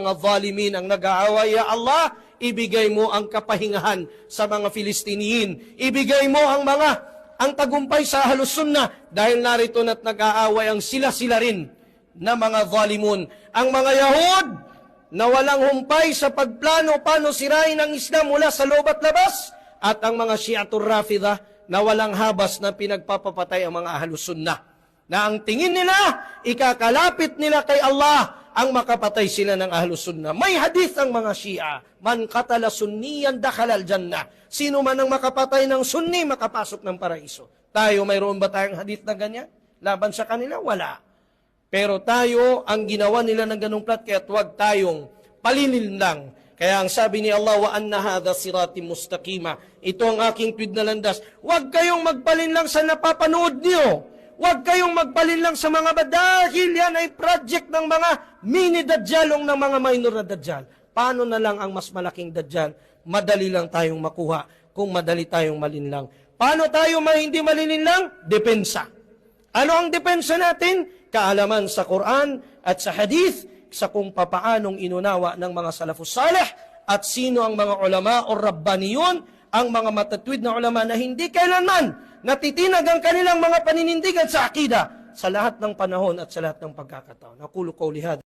mga zalimin ang nag-aaway, Ya Allah, ibigay mo ang kapahingahan sa mga Filistiniyin. Ibigay mo ang mga ang tagumpay sa halus sunnah. Dahil narito na't nag-aaway ang sila-sila rin na mga zalimun. Ang mga Yahud na walang humpay sa pagplano paano sirain ang Islam mula sa loob at labas? At ang mga Shiatul Rafida na walang habas na pinagpapapatay ang mga ahlus sunnah. Na ang tingin nila, ikakalapit nila kay Allah ang makapatay sila ng ahlus sunnah. May hadith ang mga Shia, man katala sunniyan dakhala al jannah. Sino man ang makapatay ng sunni, makapasok ng paraiso. Tayo, mayroon ba tayong hadith na ganyan? Laban sa kanila? Wala. Pero tayo, ang ginawa nila ng ganung plat, kaya huwag tayong palilinlang. Kaya ang sabi ni Allah, wa anna hadha sirati mustaqima. Ito ang aking tweet na landas. Huwag kayong magpalinlang sa napapanood niyo. Huwag kayong magpalinlang sa mga ba dahil yan ay project ng mga mini dadyalong ng mga minor na dadyal. Paano na lang ang mas malaking dadyal? Madali lang tayong makuha kung madali tayong malinlang. Paano tayo ma hindi malilinlang? Depensa. Ano ang depensa natin? Kaalaman sa Quran at sa hadith sa kung papaanong inunawa ng mga salafus salih at sino ang mga ulama o rabbaniyun, ang mga matatwid na ulama na hindi kailanman natitinag ang kanilang mga paninindigan sa akida sa lahat ng panahon at sa lahat ng pagkakataon. Nakulo ko lihad.